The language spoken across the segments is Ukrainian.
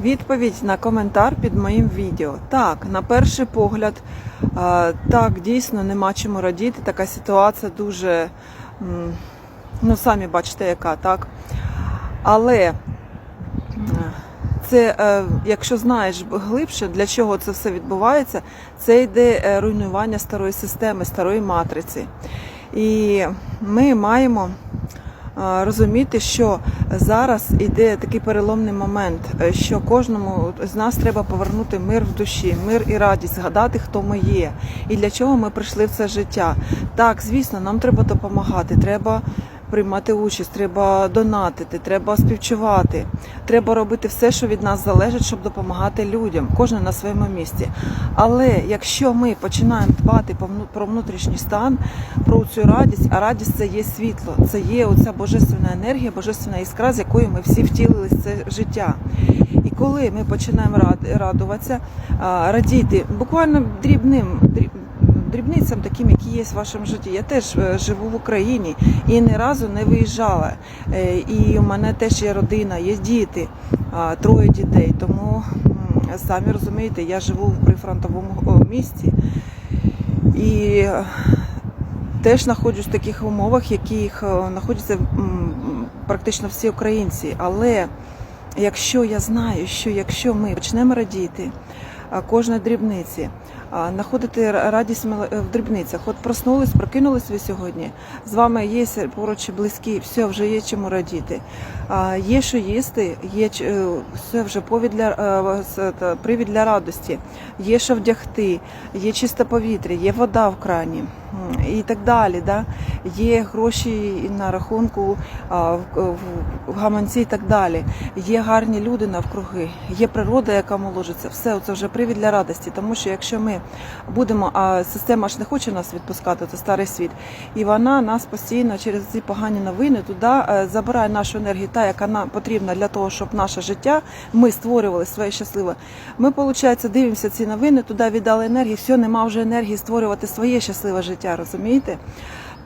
Відповідь на коментар під моїм відео. Так, на перший погляд, так, дійсно нема чому радіти. Така ситуація дуже, ну самі бачите, яка, так. Але е, це, е, якщо знаєш глибше, для чого це все відбувається, це йде е, руйнування старої системи, старої матриці. І ми маємо розуміти, що зараз іде такий переломний момент, е, що кожному з нас треба повернути мир в душі, мир і радість, згадати, хто ми є і для чого ми прийшли в це життя. Так, звісно, нам треба допомагати, треба приймати участь, треба донатити, треба співчувати, треба робити все, що від нас залежить, щоб допомагати людям, кожен на своєму місці. Але якщо ми починаємо дбати про внутрішній стан, про цю радість, а радість це є світло, це є оця божественна енергія, божественна іскра, з якою ми всі втілились в це життя. І коли ми починаємо рад- радуватися, радіти буквально дрібним дріб- дрібницям, таким, які є в вашому житті. Я теж е, живу в Україні і ні разу не виїжджала. Е, І у мене теж є родина, є діти, троє дітей. Тому самі розумієте, я живу в прифронтовому місті і е, теж знаходжусь в таких умовах, яких знаходяться практично всі українці. Але якщо я знаю, що якщо ми почнемо радіти кожної дрібниці, знаходити радість е, в дрібницях. От проснулись, прокинулись ви сьогодні. З вами є поруч близькі, все вже є чому радіти. Є що їсти, є е, все вже повід для е, привід для радості. Є що вдягти, є чисте повітря, є вода в крані і так далі. Да? Є гроші на рахунку в гаманці і так далі. Є гарні люди навкруги, є природа, яка моложиться. Все це вже привід для радості. Тому що якщо ми будемо, а система ж не хоче нас відпускати, це старий світ, і вона нас постійно через ці погані новини туди е, забирає нашу енергію, та яка нам потрібна для того, щоб наше життя ми створювали своє щасливе. Ми, виходить, дивимося ці новини, туди віддали енергію, все, нема вже енергії створювати своє щасливе життя, розумієте?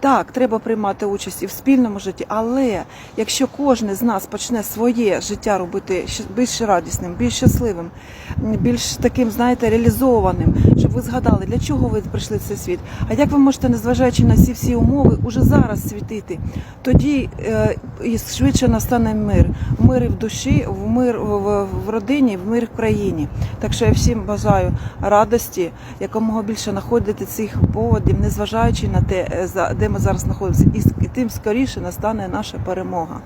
Так, треба приймати участь і в спільному житті, але якщо кожен з нас почне своє життя робити більш радісним, більш щасливим, більш таким, знаєте, реалізованим, щоб ви згадали, для чого ви прийшли в цей світ, а як ви можете, незважаючи на ці всі умови, уже зараз світити, тоді е, і швидше настане мир. Мир і в душі, в мир в, в- родині, в мир в країні. Так що я всім бажаю радості, якомога більше знаходити цих поводів, незважаючи на те, е, за- де ми зараз знаходимося, і тим скоріше настане наша перемога.